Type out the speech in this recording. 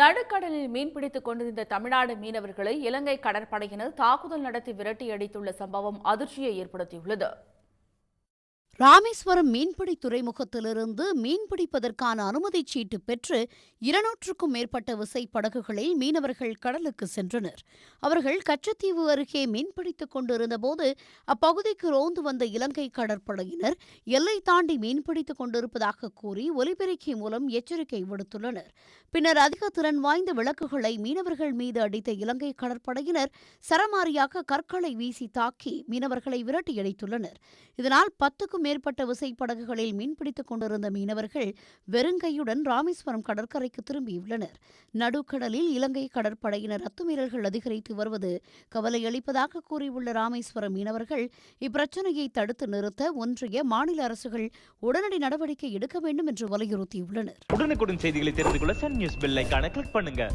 நடுக்கடலில் மீன்பிடித்துக் கொண்டிருந்த தமிழ்நாடு மீனவர்களை இலங்கை கடற்படையினர் தாக்குதல் நடத்தி விரட்டியடித்துள்ள சம்பவம் அதிர்ச்சியை ஏற்படுத்தியுள்ளது. ராமேஸ்வரம் மீன்பிடி துறைமுகத்திலிருந்து மீன்பிடிப்பதற்கான அனுமதி சீட்டு பெற்று இருநூற்றுக்கும் மேற்பட்ட விசைப்படகுகளில் மீனவர்கள் கடலுக்கு சென்றனர். அவர்கள் கச்சத்தீவு அருகே மீன்பிடித்துக் கொண்டிருந்தபோது அப்பகுதிக்கு ரோந்து வந்த இலங்கை கடற்படையினர் எல்லை தாண்டி மீன்பிடித்துக் கொண்டிருப்பதாக கூறி ஒலிபெருக்கி மூலம் எச்சரிக்கை விடுத்துள்ளனர். பின்னர் அதிக திறன் வாய்ந்த விளக்குகளை மீனவர்கள் மீது அடித்த இலங்கை கடற்படையினர் சரமாரியாக கற்களை வீசி தாக்கி மீனவர்களை விரட்டியடித்துள்ளனர் இதனால் பத்துக்கும் மேற்பட்ட விசைப்படகுகளில் மீன்பிடித்துக் கொண்டிருந்த மீனவர்கள் வெறுங்கையுடன் ராமேஸ்வரம் கடற்கரைக்கு திரும்பியுள்ளனர். நடுக்கடலில் இலங்கை கடற்படையினர் அத்துமீறல்கள் அதிகரித்து வருவது கவலையளிப்பதாக கூறியுள்ள ராமேஸ்வரம் மீனவர்கள் இப்பிரச்சினையை தடுத்து நிறுத்த ஒன்றிய மாநில அரசுகள் உடனடி நடவடிக்கை எடுக்க வேண்டும் என்று வலியுறுத்தியுள்ளனர். உடனுக்குடன் செய்திகளை தெரிந்து கொள்ள சன் நியூஸ் பெல் கிளிக் பண்ணுங்க.